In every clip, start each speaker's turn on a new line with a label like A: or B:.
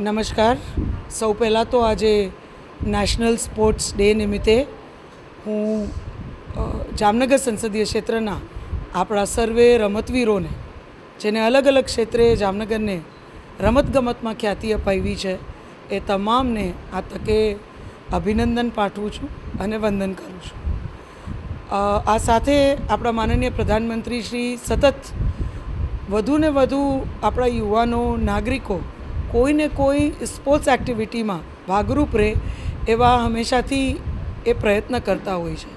A: નમસ્કાર. સૌ પહેલાં તો આજે નેશનલ સ્પોર્ટ્સ ડે નિમિત્તે હું જામનગર સંસદીય ક્ષેત્રના આપણા સર્વે રમતવીરોને, જેને અલગ અલગ ક્ષેત્રે જામનગરને રમતગમતમાં ખ્યાતિ અપાવી છે, એ તમામને આ તકે અભિનંદન પાઠવું છું અને વંદન કરું છું. આ સાથે આપણા માનનીય પ્રધાનમંત્રી શ્રી સતત વધુને વધુ આપણા યુવાનો, નાગરિકો કોઈને કોઈ સ્પોર્ટ્સ એક્ટિવિટીમાં ભાગરૂપ રહે એવા હંમેશાથી એ પ્રયત્ન કરતા હોય છે.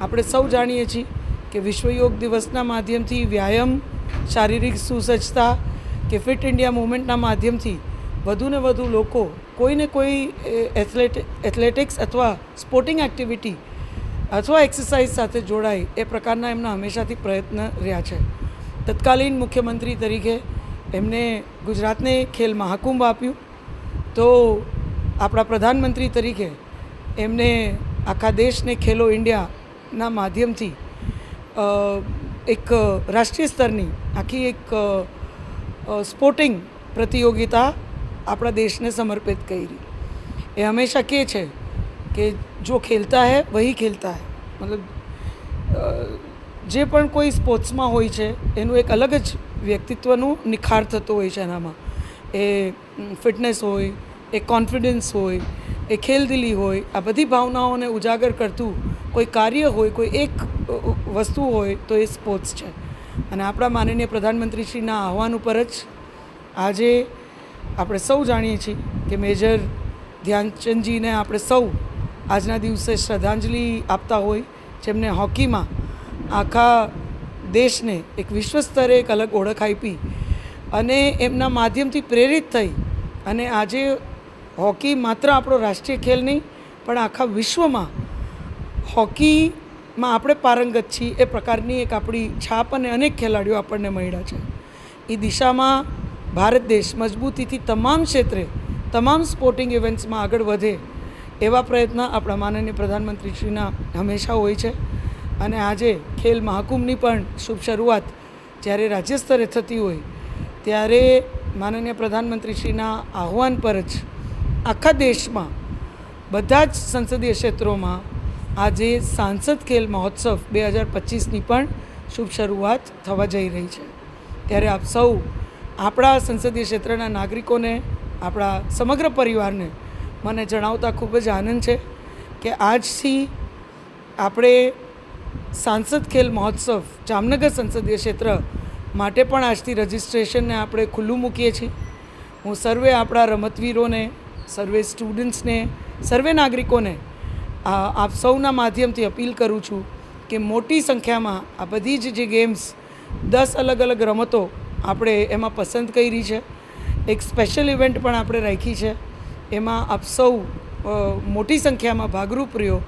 A: આપણે સૌ જાણીએ છીએ કે વિશ્વ યોગ દિવસના માધ્યમથી વ્યાયામ, શારીરિક સુસજ્જતા કે ફિટ ઇન્ડિયા મુવમેન્ટના માધ્યમથી વધુને વધુ લોકો કોઈને કોઈ એથ્લેટ, એથ્લેટિક્સ અથવા સ્પોર્ટિંગ એક્ટિવિટી અથવા એક્સરસાઇઝ સાથે જોડાય એ પ્રકારના એમના હંમેશાથી પ્રયત્ન રહ્યા છે. તત્કાલીન મુખ્યમંત્રી તરીકે એમને ગુજરાતને ખેલ મહાકુંભ આપ્યું. તો આપણા પ્રધાનમંત્રી તરીકે એમને આખા દેશને ખેલો ઇન્ડિયાના માધ્યમથી એક રાષ્ટ્રીય સ્તરની આખી એક સ્પોર્ટિંગ પ્રતિયોગિતા આપણા દેશને સમર્પિત કરી. એ હંમેશા કહે છે કે જો ખેલતા હૈ, વહી ખેલતા હૈ. મતલબ જે પણ કોઈ સ્પોર્ટ્સમાં હોય છે, એનું એક અલગ જ વ્યક્તિત્વનું નિખાર થતો હોય છે એનામાં. એ ફિટનેસ હોય, એ કોન્ફિડન્સ હોય, એ ખેલદિલી હોય, આ બધી ભાવનાઓને ઉજાગર કરતું કોઈ કાર્ય હોય, કોઈ એક વસ્તુ હોય તો એ સ્પોર્ટ્સ છે. અને આપણા માનનીય પ્રધાનમંત્રીશ્રીના આહવાન ઉપર જ આજે આપણે સૌ જાણીએ છીએ કે મેજર ધ્યાનચંદજીને આપણે સૌ આજના દિવસે શ્રદ્ધાંજલિ આપતા હોય, જેમને હોકીમાં આખા દેશને એક વિશ્વ સ્તરે એક અલગ ઓળખ આપી અને એમના માધ્યમથી પ્રેરિત થઈ. અને આજે હોકી માત્ર આપણો રાષ્ટ્રીય ખેલ નહીં, પણ આખા વિશ્વમાં હોકીમાં આપણે પારંગત છીએ. એ પ્રકારની એક આપણી છાપ અને અનેક ખેલાડીઓ આપણને મળ્યા છે. એ દિશામાં ભારત દેશ મજબૂતીથી તમામ ક્ષેત્રે, તમામ સ્પોર્ટિંગ ઇવેન્ટ્સમાં આગળ વધે એવા પ્રયત્ન આપણા માનનીય પ્રધાનમંત્રીશ્રીના હંમેશા હોય છે. અને આજે ખેલ મહાકુંભની પણ શુભ શરૂઆત જ્યારે રાજ્ય સ્તરે થતી હોય, ત્યારે માનનીય પ્રધાનમંત્રીશ્રીના આહવાન પર જ આખા દેશમાં બધા જ સંસદીય ક્ષેત્રોમાં આજે સાંસદ ખેલ મહોત્સવ બે હજાર પચીસની પણ શુભ શરૂઆત થવા જઈ રહી છે. ત્યારે આપ સૌ આપણા સંસદીય ક્ષેત્રના નાગરિકોને, આપણા સમગ્ર પરિવારને મને જણાવતા ખૂબ જ આનંદ છે કે આજથી આપણે સાંસદ ખેલ મહોત્સવ જામનગર સંસદીય ક્ષેત્ર માટે પણ આજથી રજિસ્ટ્રેશનને આપણે ખુલ્લું મૂકીએ છીએ. હું સર્વે આપણા રમતવીરોને, સર્વે સ્ટુડન્ટ્સને, સર્વે નાગરિકોને આપ સૌના માધ્યમથી અપીલ કરું છું કે મોટી સંખ્યામાં આ બધી જ જે ગેમ્સ, દસ અલગ અલગ રમતો આપણે એમાં પસંદ કરી છે. એક સ્પેશિયલ ઇવેન્ટ પણ આપણે રાખી છે. એમાં આપ સૌ મોટી સંખ્યામાં ભાગરૂપ રહ્યો.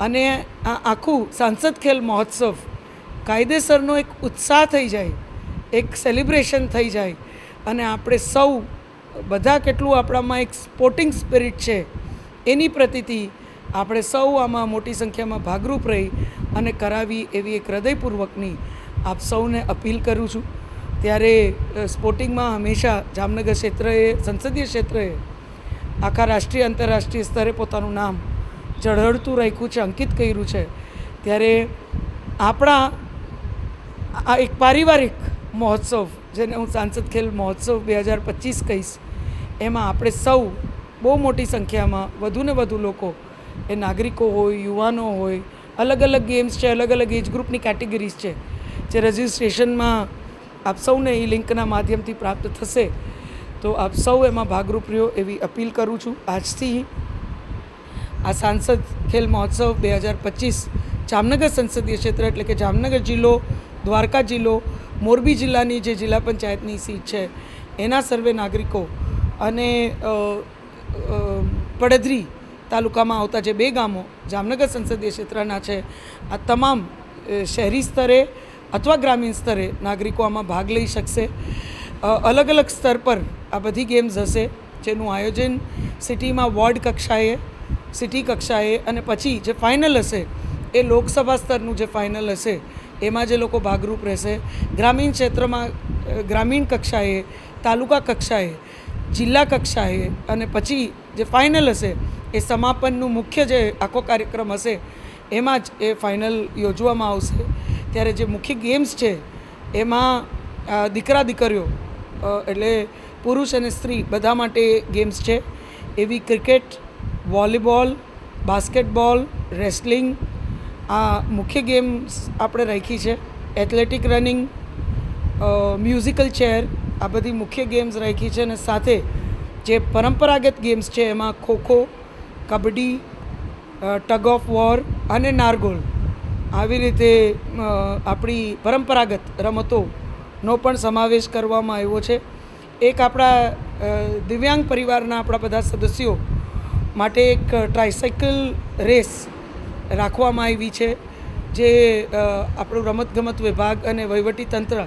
A: અને આ આખું સાંસદ ખેલ મહોત્સવ કાયદેસરનો એક ઉત્સાહ થઈ જાય, એક સેલિબ્રેશન થઈ જાય અને આપણે સૌ બધા કેટલું આપણામાં એક સ્પોર્ટિંગ સ્પિરિટ છે એની પ્રતિતિ આપણે સૌ આમાં મોટી સંખ્યામાં ભાગરૂપ રહી અને કરાવી એવી એક હૃદયપૂર્વકની આપ સૌને અપીલ કરું છું. ત્યારે સ્પોર્ટિંગમાં હંમેશા જામનગર ક્ષેત્રએ, સંસદીય ક્ષેત્રએ આખા રાષ્ટ્રીય, આંતરરાષ્ટ્રીય સ્તરે પોતાનું નામ ઝળહળતું રાખ્યું છે, અંકિત કર્યું છે. ત્યારે આપણા આ એક પારિવારિક મહોત્સવ, જેને હું સાંસદ ખેલ મહોત્સવ બે હજાર પચીસ કહીશ, એમાં આપણે સૌ બહુ મોટી સંખ્યામાં વધુને વધુ લોકો, એ નાગરિકો હોય, યુવાનો હોય, અલગ અલગ ગેમ્સ છે, અલગ અલગ એજ ગ્રુપની કેટેગરીઝ છે, જે રજિસ્ટ્રેશનમાં આપ સૌને એ લિંકના માધ્યમથી પ્રાપ્ત થશે. તો આપ સૌ એમાં ભાગરૂપ રહ્યો એવી અપીલ કરું છું. આજથી આ સાંસદ ખેલ મહોત્સવ બે હજાર પચીસ જામનગર સંસદીય ક્ષેત્ર એટલે કે જામનગર જિલ્લો, દ્વારકા જિલ્લો, મોરબી જિલ્લાની જે જિલ્લા પંચાયતની સીટ છે, એના સર્વે નાગરિકો અને પડધરી તાલુકામાં આવતા જે બે ગામો જામનગર સંસદીય ક્ષેત્રના છે, આ તમામ શહેરી સ્તરે અથવા ગ્રામીણ સ્તરે નાગરિકો આમાં ભાગ લઈ શકશે. અલગ અલગ સ્તર પર આ બધી ગેમ્સ હશે, જેનું આયોજન સિટીમાં વોર્ડ કક્ષાએ સિટી કક્ષાએ અને પછી જે ફાઇનલ હશે, એ લોકસભા સ્તરનું જે ફાઇનલ હશે, એમાં જે લોકો ભાગરૂપ રહેશે, ગ્રામીણ ક્ષેત્રમાં ગ્રામીણ કક્ષાએ, તાલુકા કક્ષાએ, જિલ્લા કક્ષાએ અને પછી જે ફાઇનલ હશે, એ સમાપનનું મુખ્ય જે આખો કાર્યક્રમ હશે, એમાં જ એ ફાઇનલ યોજવામાં આવશે. ત્યારે જે મુખ્ય ગેમ્સ છે, એમાં દીકરા દીકરીઓ એટલે પુરુષ અને સ્ત્રી બધા માટે ગેમ્સ છે. એવી ક્રિકેટ વોલીબોલ, બાસ્કેટબોલ, રેસલિંગ, આ મુખ્ય ગેમ્સ આપણે રાખી છે. એથ્લેટિક રનિંગ મ્યુઝિકલ ચેર, આ બધી મુખ્ય ગેમ્સ રાખી છે અને સાથે જે પરંપરાગત ગેમ્સ છે એમાં kho kho, kabaddi tug of war અને નારગોલ. આવી રીતે આપણી પરંપરાગત રમતોનો પણ સમાવેશ કરવામાં આવ્યો છે. એક આપણા દિવ્યાંગ પરિવારના આપણા બધા સદસ્યો માટે એક ટ્રાયસાઇકલ રેસ રાખવામાં આવી છે, જે આપણું રમતગમત વિભાગ અને વહીવટી તંત્ર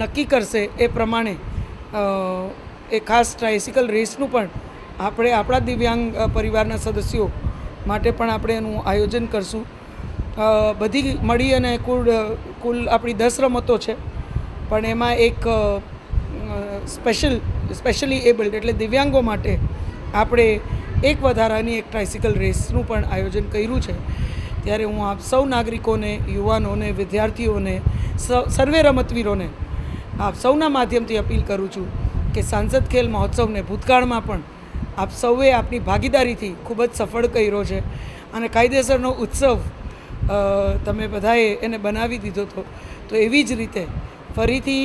A: નક્કી કરશે એ પ્રમાણે એ ખાસ ટ્રાયસિકલ રેસનું પણ આપણે આપણા દિવ્યાંગ પરિવારના સદસ્યો માટે પણ આપણે એનું આયોજન કરશું. બધી મળી અને કુલ કુલ આપણી દસ રમતો છે, પણ એમાં એક સ્પેશિયલ સ્પેશિયલી એબલ્ડ એટલે દિવ્યાંગો માટે આપણે એક વધારાની એક ટ્રાઇસિકલ રેસનું પણ આયોજન કર્યું છે. ત્યારે હું આપ સૌ નાગરિકોને, યુવાનોને, વિદ્યાર્થીઓને સર્વે રમતવીરોને આપ સૌના માધ્યમથી અપીલ કરું છું કે સાંસદ ખેલ મહોત્સવને ભૂતકાળમાં પણ આપ સૌએ આપની ભાગીદારીથી ખૂબ જ સફળ કર્યો છે. અને કાયદેસરનો ઉત્સવ તમે બધાએ એને બનાવી દીધો હતો તો એવી જ રીતે ફરીથી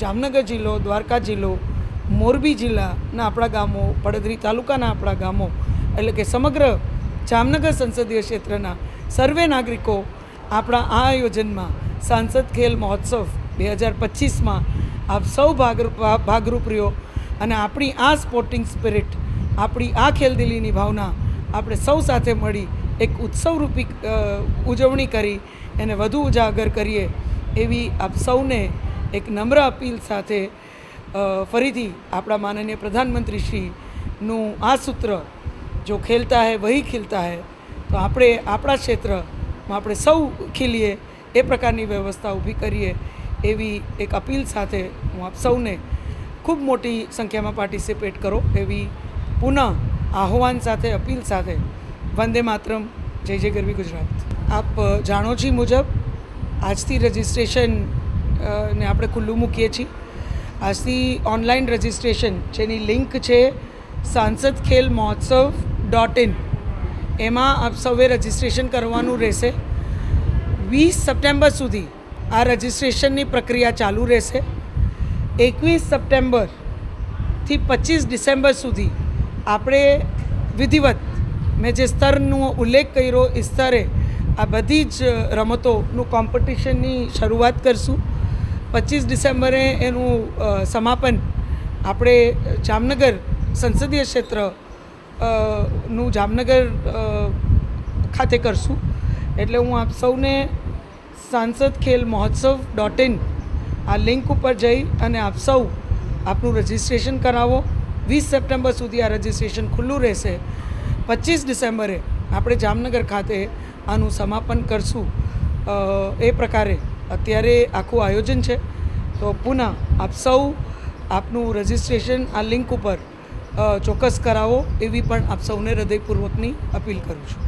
A: જામનગર જિલ્લો, દ્વારકા જિલ્લો મોરબી જિલ્લાના આપણા ગામો, પડદરી તાલુકાના આપણા ગામો, એટલે કે સમગ્ર જામનગર સંસદીય ક્ષેત્રના સર્વે નાગરિકો આપણા આ આયોજનમાં સાંસદ ખેલ મહોત્સવ બે હજાર પચીસમાં આપ સૌ ભાગરૂપ ભાગરૂપ રહ્યો અને આપણી આ સ્પોર્ટિંગ સ્પિરિટ આપણી આ ખેલદિલીની ભાવના આપણે સૌ સાથે મળી એક ઉત્સવરૂપી ઉજવણી કરી, એને વધુ ઉજાગર કરીએ એવી આપ સૌને એક નમ્ર અપીલ સાથે ફરીથી આપણા માનનીય પ્રધાનમંત્રી શ્રીનું આ સૂત્ર જો ખેલતા હૈ, વહી ખીલતા હૈ, તો આપણે આપણા ક્ષેત્રમાં આપણે સૌ ખીલીએ, એ પ્રકારની વ્યવસ્થા ઊભી કરીએ એવી એક અપીલ સાથે હું આપ સૌને ખૂબ મોટી સંખ્યામાં પાર્ટિસિપેટ કરો એવી પુનઃ આહ્વાન સાથે, અપીલ સાથે વંદે માતરમ, જય જય ગરવી ગુજરાત. આપ જાણો છી મુજબ આજથી રજિસ્ટ્રેશન ને આપણે ખુલ્લું મૂકીએ છીએ. આજથી ઓનલાઈન રજિસ્ટ્રેશન જેની લિંક છે સાંસદ ખેલ મહોત્સવ ડોટ ઇન એમાં આપ સૌએ રજિસ્ટ્રેશન કરવાનું રહેશે. વીસ સપ્ટેમ્બર સુધી આ રજિસ્ટ્રેશનની પ્રક્રિયા ચાલુ રહેશે. એકવીસ સપ્ટેમ્બરથી પચીસ ડિસેમ્બર સુધી આપણે વિધિવત મેં જે સ્તરનો ઉલ્લેખ કર્યો એ સ્તરે આ બધી જ રમતોનું કોમ્પિટિશનની શરૂઆત કરશું. પચીસ ડિસેમ્બરે એનું સમાપન આપણે જામનગર સંસદીય ક્ષેત્રનું જામનગર ખાતે કરશું. એટલે હું આપ સૌને સાંસદ ખેલ મહોત્સવ ડોટ ઇન આ લિંક ઉપર જઈ અને આપ સૌ આપનું રજિસ્ટ્રેશન કરાવો. વીસ સપ્ટેમ્બર સુધી આ રજિસ્ટ્રેશન ખુલ્લું રહેશે. પચીસ ડિસેમ્બરે આપણે જામનગર ખાતે આનું સમાપન કરશું. એ પ્રકારે અત્યારે આખું આયોજન છે. તો પુનઃ આપ સૌ આપનું રજિસ્ટ્રેશન આ લિંક ઉપર ચોક્કસ કરાવો એવી પણ આપ સૌને હૃદયપૂર્વકની અપીલ કરું છું.